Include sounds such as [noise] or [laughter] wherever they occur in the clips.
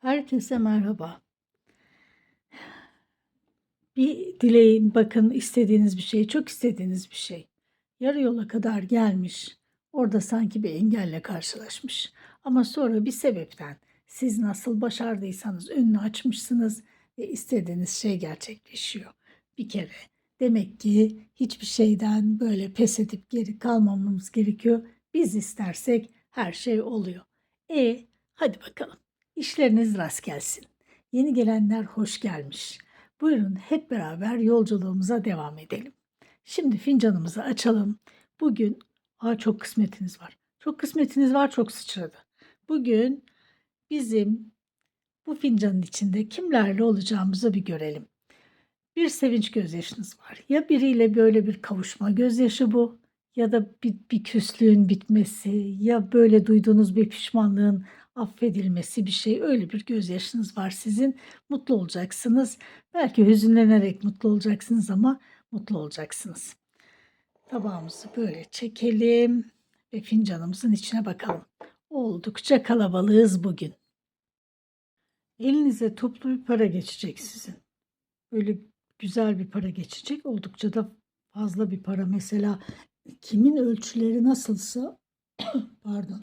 Herkese merhaba. Bir dileğin, bakın istediğiniz bir şey, çok istediğiniz bir şey. Yarı yola kadar gelmiş. Orada sanki bir engelle karşılaşmış. Ama sonra bir sebepten siz nasıl başardıysanız önünü açmışsınız ve istediğiniz şey gerçekleşiyor. Bir kere. Demek ki hiçbir şeyden böyle pes edip geri kalmamamız gerekiyor. Biz istersek her şey oluyor. E hadi bakalım. İşleriniz rast gelsin. Yeni gelenler hoş gelmiş. Buyurun hep beraber yolculuğumuza devam edelim. Şimdi fincanımızı açalım. Bugün aa çok kısmetiniz var. Çok kısmetiniz var çok sıçradı. Bugün bizim bu fincanın içinde kimlerle olacağımızı bir görelim. Bir sevinç gözyaşınız var. Ya biriyle böyle bir kavuşma gözyaşı bu ya da bir, bir küslüğün bitmesi ya böyle duyduğunuz bir pişmanlığın affedilmesi bir şey. Öyle bir gözyaşınız var. Sizin mutlu olacaksınız. Belki hüzünlenerek mutlu olacaksınız ama mutlu olacaksınız. Tabağımızı böyle çekelim ve fincanımızın içine bakalım. Oldukça kalabalığız bugün. Elinize toplu bir para geçecek sizin. Böyle güzel bir para geçecek. Oldukça da fazla bir para. Mesela kimin ölçüleri nasılsa [coughs] pardon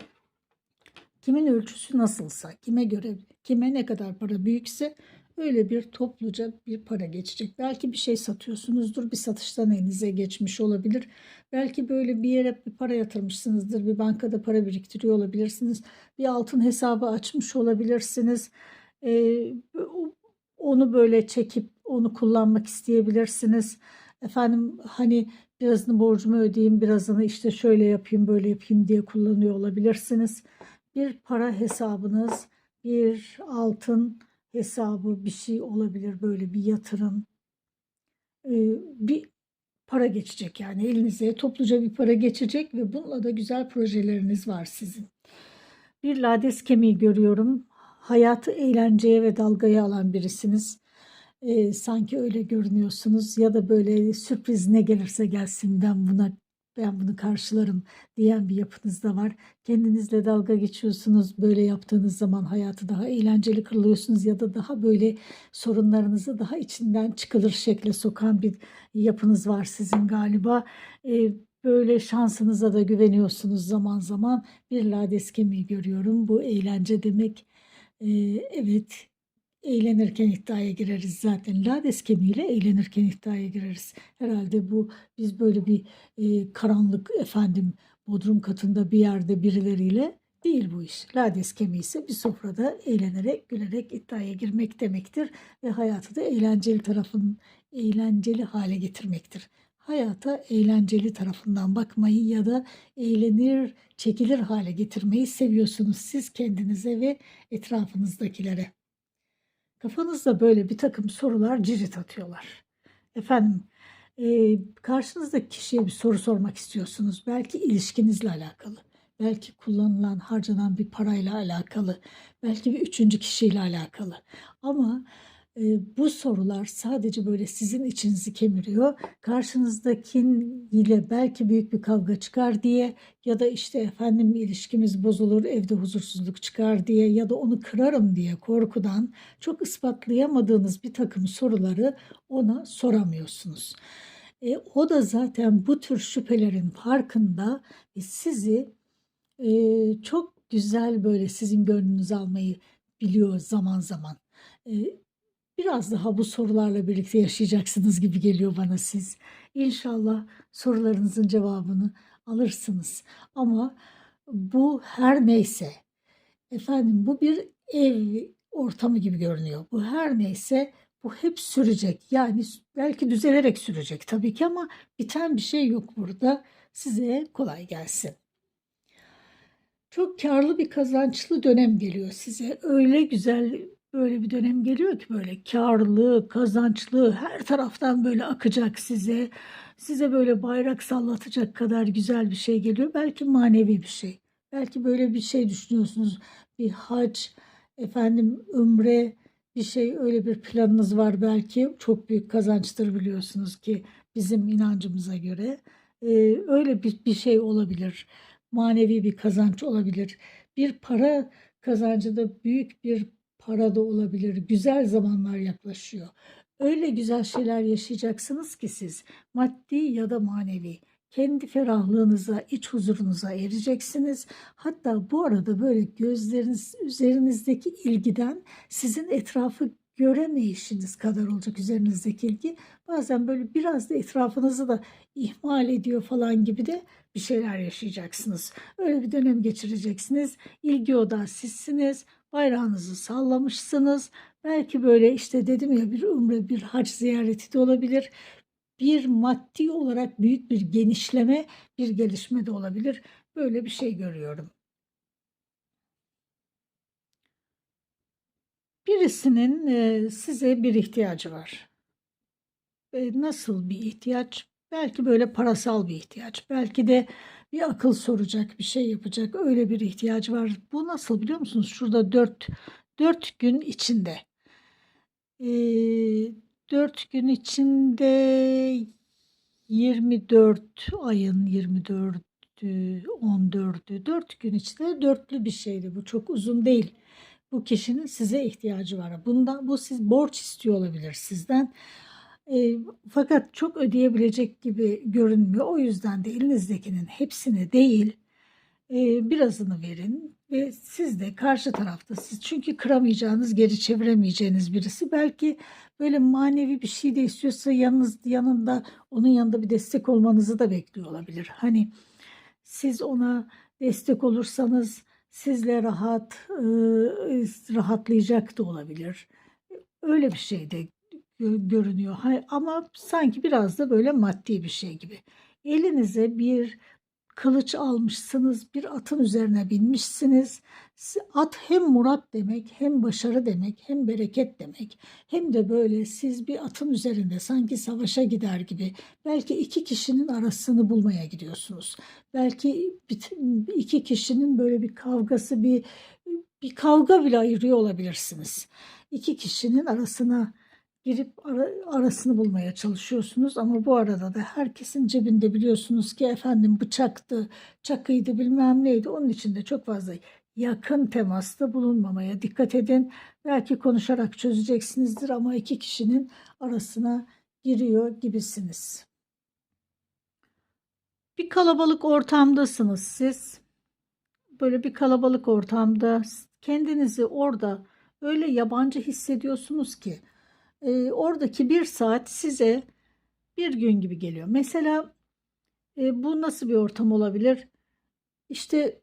kimin ölçüsü nasılsa, kime göre, kime ne kadar para büyükse öyle bir topluca bir para geçecek. Belki bir şey satıyorsunuzdur, bir satıştan elinize geçmiş olabilir. Belki böyle bir yere bir para yatırmışsınızdır, bir bankada para biriktiriyor olabilirsiniz. Bir altın hesabı açmış olabilirsiniz. Ee, onu böyle çekip onu kullanmak isteyebilirsiniz. Efendim hani birazını borcumu ödeyeyim, birazını işte şöyle yapayım, böyle yapayım diye kullanıyor olabilirsiniz bir para hesabınız, bir altın hesabı bir şey olabilir böyle bir yatırım. Ee, bir para geçecek yani elinize topluca bir para geçecek ve bununla da güzel projeleriniz var sizin. Bir lades kemiği görüyorum. Hayatı eğlenceye ve dalgaya alan birisiniz. Ee, sanki öyle görünüyorsunuz ya da böyle sürpriz ne gelirse gelsin ben buna ben bunu karşılarım diyen bir yapınız da var. Kendinizle dalga geçiyorsunuz. Böyle yaptığınız zaman hayatı daha eğlenceli kılıyorsunuz ya da daha böyle sorunlarınızı daha içinden çıkılır şekle sokan bir yapınız var sizin galiba. Ee, böyle şansınıza da güveniyorsunuz zaman zaman. Bir lades kemiği görüyorum. Bu eğlence demek. Ee, evet eğlenirken iddiaya gireriz zaten. Lades kemiğiyle eğlenirken iddiaya gireriz. Herhalde bu biz böyle bir e, karanlık efendim bodrum katında bir yerde birileriyle değil bu iş. Lades kemiği ise bir sofrada eğlenerek, gülerek iddiaya girmek demektir ve hayatı da eğlenceli tarafın eğlenceli hale getirmektir. Hayata eğlenceli tarafından bakmayı ya da eğlenir, çekilir hale getirmeyi seviyorsunuz siz kendinize ve etrafınızdakilere. Kafanızda böyle bir takım sorular cirit atıyorlar. Efendim e, karşınızdaki kişiye bir soru sormak istiyorsunuz. Belki ilişkinizle alakalı. Belki kullanılan, harcanan bir parayla alakalı. Belki bir üçüncü kişiyle alakalı. Ama bu sorular sadece böyle sizin içinizi kemiriyor. Karşınızdakiyle belki büyük bir kavga çıkar diye ya da işte efendim ilişkimiz bozulur, evde huzursuzluk çıkar diye ya da onu kırarım diye korkudan çok ispatlayamadığınız bir takım soruları ona soramıyorsunuz. E, o da zaten bu tür şüphelerin farkında ve sizi e, çok güzel böyle sizin gönlünüzü almayı biliyor zaman zaman. Biraz daha bu sorularla birlikte yaşayacaksınız gibi geliyor bana siz. İnşallah sorularınızın cevabını alırsınız. Ama bu her neyse efendim bu bir ev ortamı gibi görünüyor. Bu her neyse bu hep sürecek. Yani belki düzelerek sürecek tabii ki ama biten bir şey yok burada. Size kolay gelsin. Çok karlı bir kazançlı dönem geliyor size. Öyle güzel böyle bir dönem geliyor ki böyle karlı, kazançlı, her taraftan böyle akacak size. Size böyle bayrak sallatacak kadar güzel bir şey geliyor. Belki manevi bir şey. Belki böyle bir şey düşünüyorsunuz. Bir hac, efendim ömre bir şey öyle bir planınız var belki. Çok büyük kazançtır biliyorsunuz ki bizim inancımıza göre. Ee, öyle bir, bir şey olabilir. Manevi bir kazanç olabilir. Bir para kazancı da büyük bir para da olabilir, güzel zamanlar yaklaşıyor. Öyle güzel şeyler yaşayacaksınız ki siz maddi ya da manevi kendi ferahlığınıza, iç huzurunuza ereceksiniz. Hatta bu arada böyle gözleriniz üzerinizdeki ilgiden sizin etrafı göremeyişiniz kadar olacak üzerinizdeki ilgi. Bazen böyle biraz da etrafınızı da ihmal ediyor falan gibi de bir şeyler yaşayacaksınız. Öyle bir dönem geçireceksiniz. İlgi odağı sizsiniz. Bayrağınızı sallamışsınız. Belki böyle işte dedim ya bir umre, bir hac ziyareti de olabilir. Bir maddi olarak büyük bir genişleme, bir gelişme de olabilir. Böyle bir şey görüyorum. Birisinin e, size bir ihtiyacı var. E, nasıl bir ihtiyaç? Belki böyle parasal bir ihtiyaç. Belki de bir akıl soracak, bir şey yapacak. Öyle bir ihtiyacı var. Bu nasıl biliyor musunuz? Şurada 4 4 gün içinde. E, 4 gün içinde 24 ayın 24 14'ü 4 gün içinde dörtlü bir şeydi. Bu çok uzun değil. Bu kişinin size ihtiyacı var. Bundan bu siz borç istiyor olabilir sizden. E, fakat çok ödeyebilecek gibi görünmüyor. O yüzden de elinizdekinin hepsini değil e, birazını verin ve siz de karşı tarafta siz çünkü kıramayacağınız geri çeviremeyeceğiniz birisi belki böyle manevi bir şey de istiyorsa yanınız yanında onun yanında bir destek olmanızı da bekliyor olabilir. Hani siz ona destek olursanız sizle rahat e, rahatlayacak da olabilir. Öyle bir şey de görünüyor. Ha- Ama sanki biraz da böyle maddi bir şey gibi. Elinize bir kılıç almışsınız, bir atın üzerine binmişsiniz. At hem murat demek, hem başarı demek, hem bereket demek. Hem de böyle siz bir atın üzerinde sanki savaşa gider gibi belki iki kişinin arasını bulmaya gidiyorsunuz. Belki iki kişinin böyle bir kavgası, bir bir kavga bile ayırıyor olabilirsiniz. İki kişinin arasına girip ara- arasını bulmaya çalışıyorsunuz ama bu arada da herkesin cebinde biliyorsunuz ki efendim bıçaktı, çakıydı bilmem neydi. Onun için de çok fazla yakın temasta bulunmamaya dikkat edin. Belki konuşarak çözeceksinizdir ama iki kişinin arasına giriyor gibisiniz. Bir kalabalık ortamdasınız siz. Böyle bir kalabalık ortamda kendinizi orada öyle yabancı hissediyorsunuz ki e, oradaki bir saat size bir gün gibi geliyor. Mesela e, bu nasıl bir ortam olabilir? İşte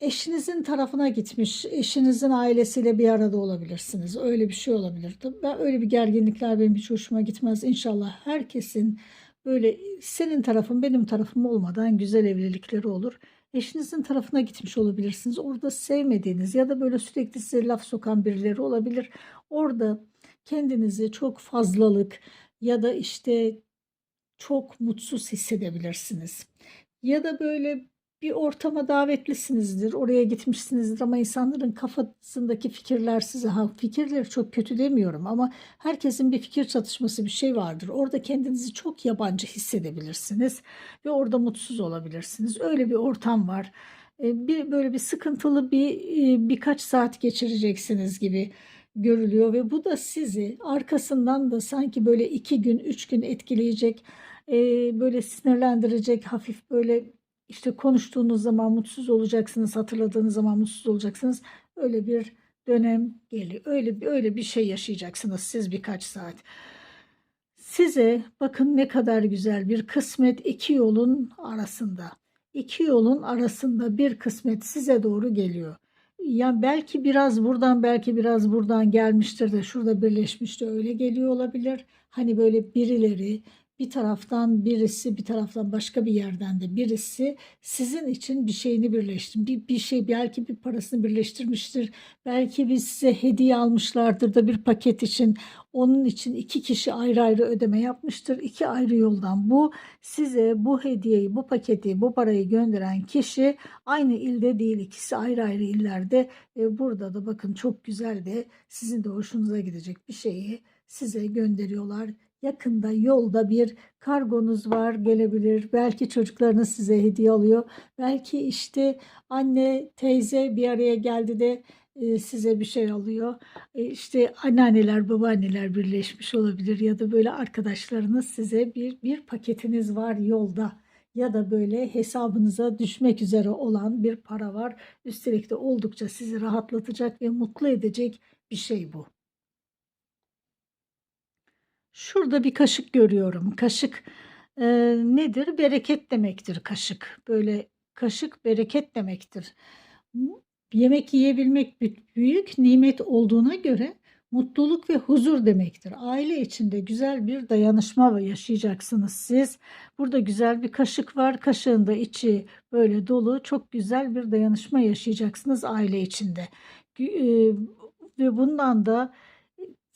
eşinizin tarafına gitmiş, eşinizin ailesiyle bir arada olabilirsiniz. Öyle bir şey olabilir. Ben öyle bir gerginlikler benim hiç hoşuma gitmez. İnşallah herkesin böyle senin tarafın benim tarafım olmadan güzel evlilikleri olur. Eşinizin tarafına gitmiş olabilirsiniz. Orada sevmediğiniz ya da böyle sürekli size laf sokan birileri olabilir. Orada kendinizi çok fazlalık ya da işte çok mutsuz hissedebilirsiniz. Ya da böyle bir ortama davetlisinizdir, oraya gitmişsinizdir ama insanların kafasındaki fikirler size, ha fikirleri çok kötü demiyorum ama herkesin bir fikir çatışması bir şey vardır. Orada kendinizi çok yabancı hissedebilirsiniz ve orada mutsuz olabilirsiniz. Öyle bir ortam var. E, Bir böyle bir sıkıntılı bir e, birkaç saat geçireceksiniz gibi görülüyor ve bu da sizi arkasından da sanki böyle iki gün, üç gün etkileyecek, e, böyle sinirlendirecek, hafif böyle işte konuştuğunuz zaman mutsuz olacaksınız, hatırladığınız zaman mutsuz olacaksınız. Öyle bir dönem geliyor. Öyle bir öyle bir şey yaşayacaksınız siz birkaç saat. Size bakın ne kadar güzel bir kısmet iki yolun arasında. İki yolun arasında bir kısmet size doğru geliyor. Ya belki biraz buradan belki biraz buradan gelmiştir de şurada birleşmiş de öyle geliyor olabilir. Hani böyle birileri bir taraftan birisi bir taraftan başka bir yerden de birisi sizin için bir şeyini birleştir. Bir, bir şey belki bir parasını birleştirmiştir. Belki bir size hediye almışlardır da bir paket için. Onun için iki kişi ayrı ayrı ödeme yapmıştır. İki ayrı yoldan bu size bu hediyeyi, bu paketi, bu parayı gönderen kişi aynı ilde değil. ikisi ayrı ayrı illerde. E, burada da bakın çok güzel de sizin de hoşunuza gidecek bir şeyi size gönderiyorlar. Yakında yolda bir kargonuz var gelebilir. Belki çocuklarınız size hediye alıyor. Belki işte anne, teyze bir araya geldi de e, size bir şey alıyor. E, işte anneanneler, babaanneler birleşmiş olabilir ya da böyle arkadaşlarınız size bir bir paketiniz var yolda ya da böyle hesabınıza düşmek üzere olan bir para var. Üstelik de oldukça sizi rahatlatacak ve mutlu edecek bir şey bu. Şurada bir kaşık görüyorum. Kaşık e, nedir? Bereket demektir kaşık. Böyle kaşık bereket demektir. Yemek yiyebilmek büyük nimet olduğuna göre mutluluk ve huzur demektir. Aile içinde güzel bir dayanışma yaşayacaksınız siz. Burada güzel bir kaşık var. Kaşığın da içi böyle dolu. Çok güzel bir dayanışma yaşayacaksınız aile içinde. Ve bundan da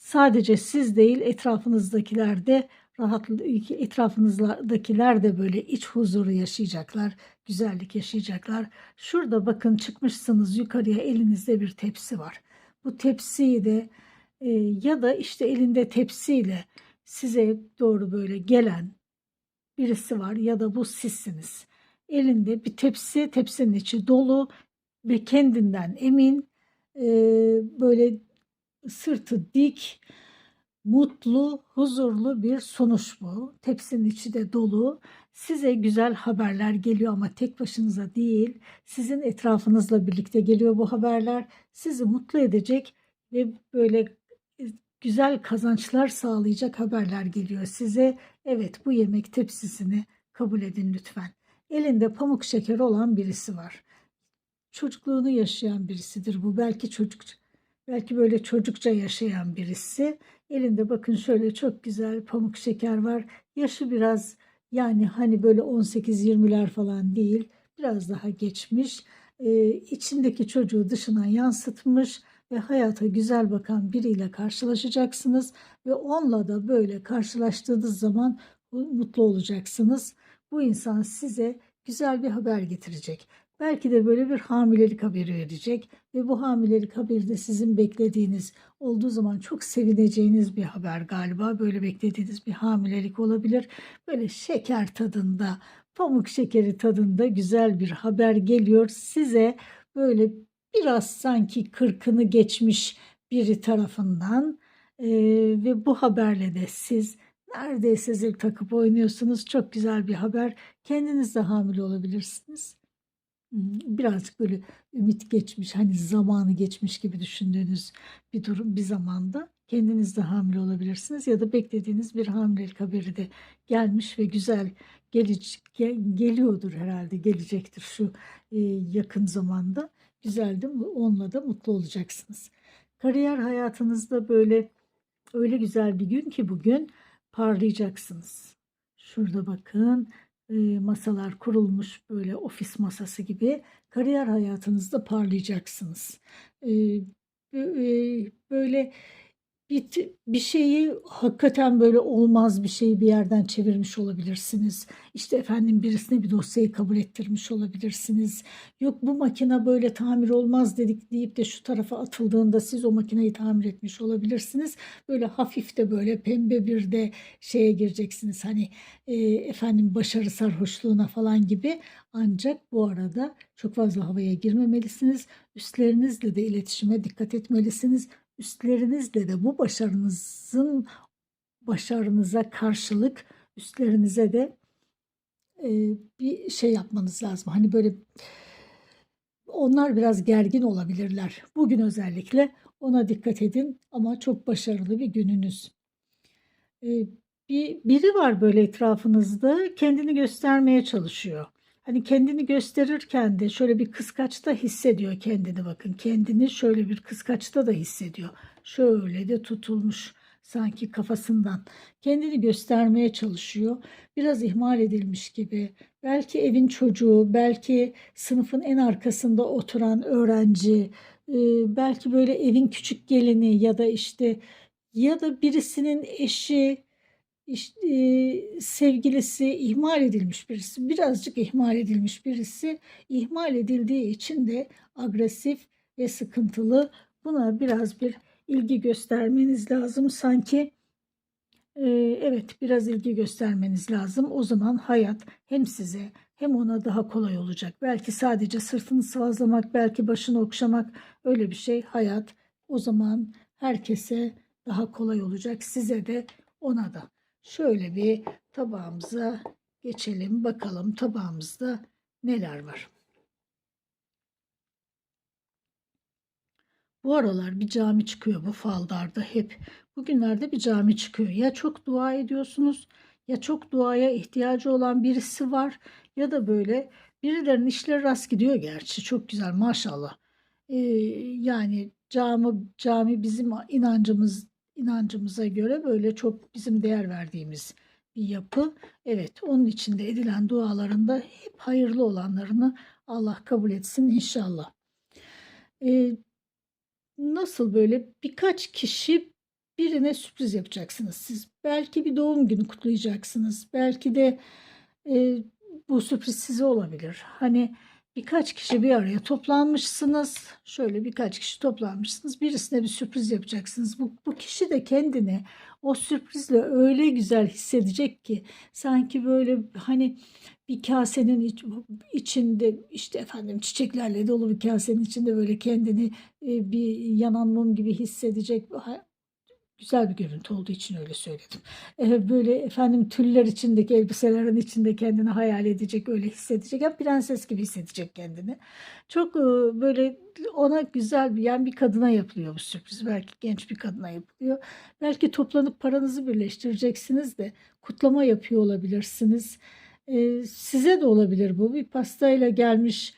sadece siz değil etrafınızdakiler de rahatlık etrafınızdakiler de böyle iç huzuru yaşayacaklar, güzellik yaşayacaklar. Şurada bakın çıkmışsınız yukarıya elinizde bir tepsi var. Bu tepsiyi de e, ya da işte elinde tepsiyle size doğru böyle gelen birisi var ya da bu sizsiniz. Elinde bir tepsi, tepsinin içi dolu ve kendinden emin, e, böyle sırtı dik, mutlu, huzurlu bir sonuç bu. Tepsinin içi de dolu. Size güzel haberler geliyor ama tek başınıza değil, sizin etrafınızla birlikte geliyor bu haberler. Sizi mutlu edecek ve böyle güzel kazançlar sağlayacak haberler geliyor size. Evet bu yemek tepsisini kabul edin lütfen. Elinde pamuk şeker olan birisi var. Çocukluğunu yaşayan birisidir bu. Belki çocuk belki böyle çocukça yaşayan birisi. Elinde bakın şöyle çok güzel pamuk şeker var. Yaşı biraz yani hani böyle 18-20'ler falan değil. Biraz daha geçmiş. Ee, içindeki çocuğu dışına yansıtmış ve hayata güzel bakan biriyle karşılaşacaksınız ve onunla da böyle karşılaştığınız zaman mutlu olacaksınız. Bu insan size güzel bir haber getirecek. Belki de böyle bir hamilelik haberi verecek ve bu hamilelik haberi de sizin beklediğiniz olduğu zaman çok sevineceğiniz bir haber galiba. Böyle beklediğiniz bir hamilelik olabilir. Böyle şeker tadında, pamuk şekeri tadında güzel bir haber geliyor size. Böyle biraz sanki kırkını geçmiş biri tarafından e, ve bu haberle de siz neredeyse zil takıp oynuyorsunuz. Çok güzel bir haber. Kendiniz de hamile olabilirsiniz. Birazcık böyle ümit geçmiş, hani zamanı geçmiş gibi düşündüğünüz bir durum, bir zamanda kendiniz de hamile olabilirsiniz ya da beklediğiniz bir hamilelik haberi de gelmiş ve güzel gelic, gel, geliyordur herhalde, gelecektir şu yakın zamanda. Güzel de onunla da mutlu olacaksınız. Kariyer hayatınızda böyle öyle güzel bir gün ki bugün parlayacaksınız. Şurada bakın masalar kurulmuş böyle ofis masası gibi kariyer hayatınızda parlayacaksınız. Böyle bir, bir şeyi hakikaten böyle olmaz bir şeyi bir yerden çevirmiş olabilirsiniz. İşte efendim birisine bir dosyayı kabul ettirmiş olabilirsiniz. Yok bu makine böyle tamir olmaz dedik deyip de şu tarafa atıldığında siz o makineyi tamir etmiş olabilirsiniz. Böyle hafif de böyle pembe bir de şeye gireceksiniz. Hani e, efendim başarı sarhoşluğuna falan gibi. Ancak bu arada çok fazla havaya girmemelisiniz. Üstlerinizle de iletişime dikkat etmelisiniz üstlerinizle de bu başarınızın başarınıza karşılık üstlerinize de e, bir şey yapmanız lazım. Hani böyle onlar biraz gergin olabilirler. Bugün özellikle ona dikkat edin ama çok başarılı bir gününüz. E, bir biri var böyle etrafınızda kendini göstermeye çalışıyor. Hani kendini gösterirken de şöyle bir kıskaçta hissediyor kendini bakın. Kendini şöyle bir kıskaçta da hissediyor. Şöyle de tutulmuş sanki kafasından. Kendini göstermeye çalışıyor. Biraz ihmal edilmiş gibi. Belki evin çocuğu, belki sınıfın en arkasında oturan öğrenci, e, belki böyle evin küçük gelini ya da işte ya da birisinin eşi işte, e, sevgilisi ihmal edilmiş birisi, birazcık ihmal edilmiş birisi, ihmal edildiği için de agresif ve sıkıntılı. Buna biraz bir ilgi göstermeniz lazım. Sanki e, evet biraz ilgi göstermeniz lazım. O zaman hayat hem size hem ona daha kolay olacak. Belki sadece sırtını sıvazlamak, belki başını okşamak öyle bir şey hayat. O zaman herkese daha kolay olacak. Size de ona da. Şöyle bir tabağımıza geçelim. Bakalım tabağımızda neler var. Bu aralar bir cami çıkıyor bu faldarda hep. Bugünlerde bir cami çıkıyor. Ya çok dua ediyorsunuz ya çok duaya ihtiyacı olan birisi var ya da böyle birilerinin işleri rast gidiyor gerçi. Çok güzel maşallah. Ee, yani cami cami bizim inancımız inancımıza göre böyle çok bizim değer verdiğimiz bir yapı. Evet, onun içinde edilen dualarında hep hayırlı olanlarını Allah kabul etsin inşallah. Ee, nasıl böyle birkaç kişi birine sürpriz yapacaksınız siz. Belki bir doğum günü kutlayacaksınız. Belki de e, bu sürpriz size olabilir. Hani birkaç kişi bir araya toplanmışsınız. Şöyle birkaç kişi toplanmışsınız. Birisine bir sürpriz yapacaksınız. Bu, bu kişi de kendini o sürprizle öyle güzel hissedecek ki sanki böyle hani bir kasenin iç, içinde işte efendim çiçeklerle dolu bir kasenin içinde böyle kendini e, bir yanan mum gibi hissedecek güzel bir görüntü olduğu için öyle söyledim. Ee, böyle efendim tüller içindeki elbiselerin içinde kendini hayal edecek, öyle hissedecek. Yani prenses gibi hissedecek kendini. Çok e, böyle ona güzel bir yani bir kadına yapılıyor bu sürpriz. Belki genç bir kadına yapılıyor. Belki toplanıp paranızı birleştireceksiniz de kutlama yapıyor olabilirsiniz. Ee, size de olabilir bu. Bir pastayla gelmiş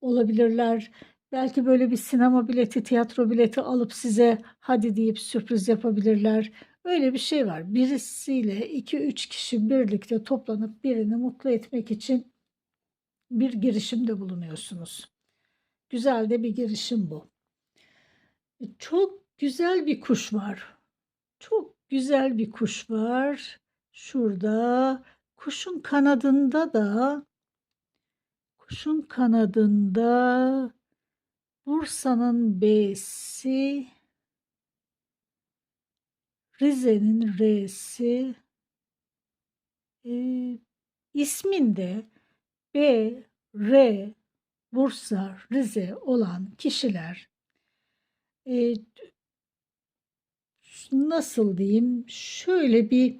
olabilirler Belki böyle bir sinema bileti, tiyatro bileti alıp size hadi deyip sürpriz yapabilirler. Öyle bir şey var. Birisiyle iki üç kişi birlikte toplanıp birini mutlu etmek için bir girişimde bulunuyorsunuz. Güzel de bir girişim bu. Çok güzel bir kuş var. Çok güzel bir kuş var. Şurada kuşun kanadında da kuşun kanadında Bursa'nın B'si, Rize'nin R'si, e, isminde B, R, Bursa, Rize olan kişiler. E, nasıl diyeyim? Şöyle bir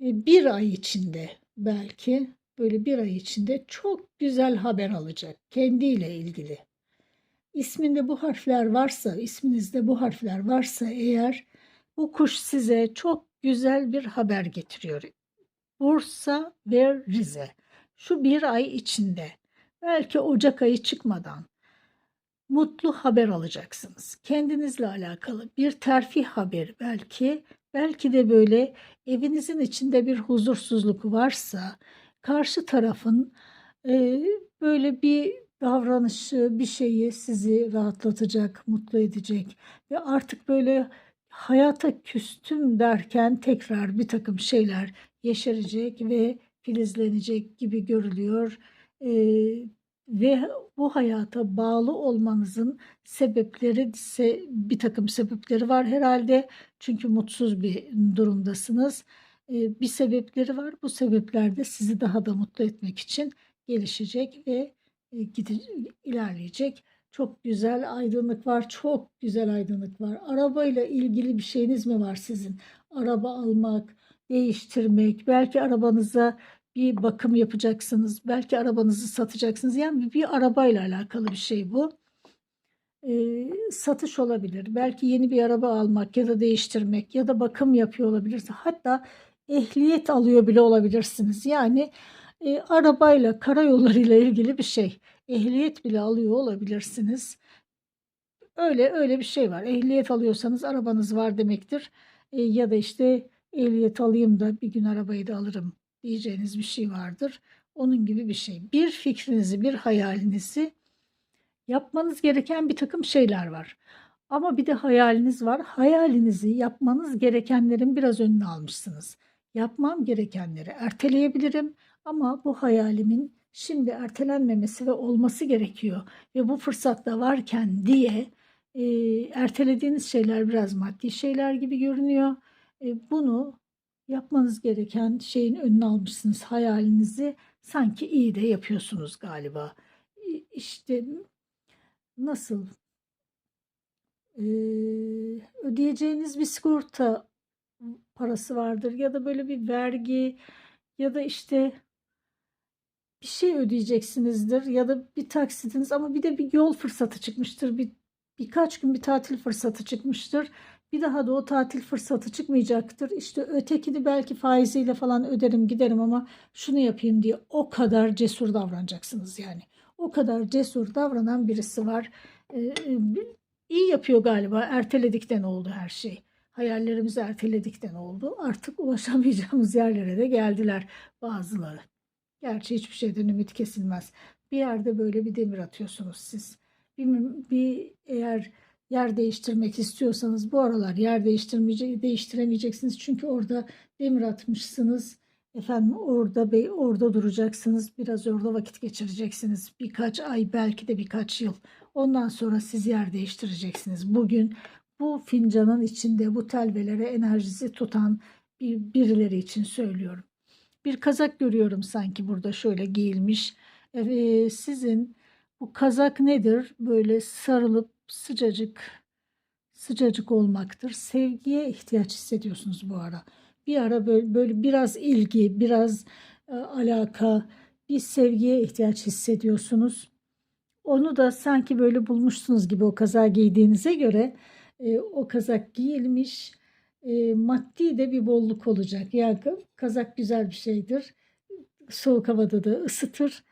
bir ay içinde belki böyle bir ay içinde çok güzel haber alacak kendiyle ilgili isminde bu harfler varsa, isminizde bu harfler varsa eğer bu kuş size çok güzel bir haber getiriyor. Bursa ve Rize. Şu bir ay içinde belki Ocak ayı çıkmadan mutlu haber alacaksınız. Kendinizle alakalı bir terfi haberi belki, belki de böyle evinizin içinde bir huzursuzluk varsa karşı tarafın e, böyle bir davranışı bir şeyi sizi rahatlatacak, mutlu edecek ve artık böyle hayata küstüm derken tekrar bir takım şeyler yeşerecek ve filizlenecek gibi görülüyor. Ee, ve bu hayata bağlı olmanızın sebepleri ise bir takım sebepleri var herhalde. Çünkü mutsuz bir durumdasınız. Ee, bir sebepleri var. Bu sebepler de sizi daha da mutlu etmek için gelişecek ve gidecek, ilerleyecek. Çok güzel aydınlık var. Çok güzel aydınlık var. Arabayla ilgili bir şeyiniz mi var sizin? Araba almak, değiştirmek, belki arabanıza bir bakım yapacaksınız. Belki arabanızı satacaksınız. Yani bir arabayla alakalı bir şey bu. E, satış olabilir. Belki yeni bir araba almak ya da değiştirmek ya da bakım yapıyor olabilirsiniz. Hatta ehliyet alıyor bile olabilirsiniz. Yani e, arabayla, karayollarıyla ilgili bir şey. Ehliyet bile alıyor olabilirsiniz. Öyle öyle bir şey var. Ehliyet alıyorsanız arabanız var demektir. E, ya da işte ehliyet alayım da bir gün arabayı da alırım diyeceğiniz bir şey vardır. Onun gibi bir şey. Bir fikrinizi, bir hayalinizi yapmanız gereken bir takım şeyler var. Ama bir de hayaliniz var. Hayalinizi yapmanız gerekenlerin biraz önüne almışsınız. Yapmam gerekenleri erteleyebilirim ama bu hayalimin şimdi ertelenmemesi ve olması gerekiyor ve bu fırsatta varken diye e, ertelediğiniz şeyler biraz maddi şeyler gibi görünüyor. E, bunu yapmanız gereken şeyin önüne almışsınız hayalinizi sanki iyi de yapıyorsunuz galiba. İ- İşte nasıl Ee, ödeyeceğiniz bir sigorta parası vardır ya da böyle bir vergi ya da işte bir şey ödeyeceksinizdir ya da bir taksitiniz ama bir de bir yol fırsatı çıkmıştır. Bir, birkaç gün bir tatil fırsatı çıkmıştır. Bir daha da o tatil fırsatı çıkmayacaktır. İşte ötekini belki faiziyle falan öderim giderim ama şunu yapayım diye o kadar cesur davranacaksınız yani. O kadar cesur davranan birisi var. Ee, iyi yapıyor galiba. Erteledikten oldu her şey. Hayallerimizi erteledikten oldu. Artık ulaşamayacağımız yerlere de geldiler bazıları. Gerçi hiçbir şeyden ümit kesilmez. Bir yerde böyle bir demir atıyorsunuz siz. Bir, bir eğer yer değiştirmek istiyorsanız bu aralar yer değiştirmeyecek, değiştiremeyeceksiniz. Çünkü orada demir atmışsınız. Efendim orada be- orada duracaksınız. Biraz orada vakit geçireceksiniz. Birkaç ay belki de birkaç yıl. Ondan sonra siz yer değiştireceksiniz. Bugün bu fincanın içinde bu telvelere enerjisi tutan bir, birileri için söylüyorum. Bir kazak görüyorum sanki burada şöyle giyilmiş. Ee, sizin bu kazak nedir? Böyle sarılıp sıcacık sıcacık olmaktır. Sevgiye ihtiyaç hissediyorsunuz bu ara. Bir ara böyle, böyle biraz ilgi, biraz e, alaka, bir sevgiye ihtiyaç hissediyorsunuz. Onu da sanki böyle bulmuşsunuz gibi o kazağı giydiğinize göre e, o kazak giyilmiş. E, maddi de bir bolluk olacak. Yani kazak güzel bir şeydir. Soğuk havada da ısıtır.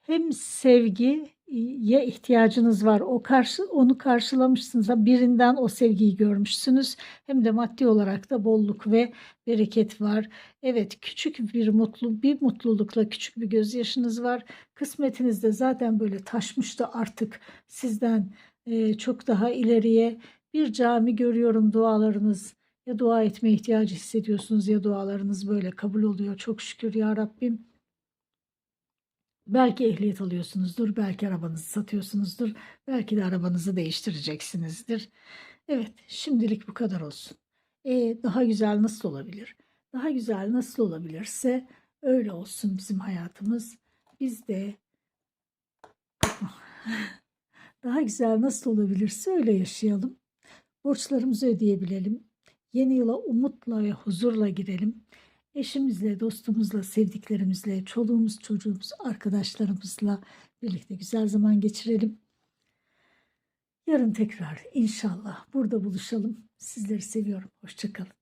Hem sevgiye ihtiyacınız var. O karşı onu karşılamışsınız. Birinden o sevgiyi görmüşsünüz. Hem de maddi olarak da bolluk ve bereket var. Evet, küçük bir mutlu bir mutlulukla küçük bir gözyaşınız var. Kısmetiniz de zaten böyle taşmıştı artık sizden çok daha ileriye bir cami görüyorum dualarınız ya dua etme ihtiyacı hissediyorsunuz ya dualarınız böyle kabul oluyor. Çok şükür ya Rabbim. Belki ehliyet alıyorsunuzdur, belki arabanızı satıyorsunuzdur, belki de arabanızı değiştireceksinizdir. Evet, şimdilik bu kadar olsun. E, daha güzel nasıl olabilir? Daha güzel nasıl olabilirse öyle olsun bizim hayatımız. Biz de [laughs] daha güzel nasıl olabilirse öyle yaşayalım. Borçlarımızı ödeyebilelim. Yeni yıla umutla ve huzurla girelim. Eşimizle, dostumuzla, sevdiklerimizle, çoluğumuz, çocuğumuz, arkadaşlarımızla birlikte güzel zaman geçirelim. Yarın tekrar inşallah burada buluşalım. Sizleri seviyorum. Hoşçakalın.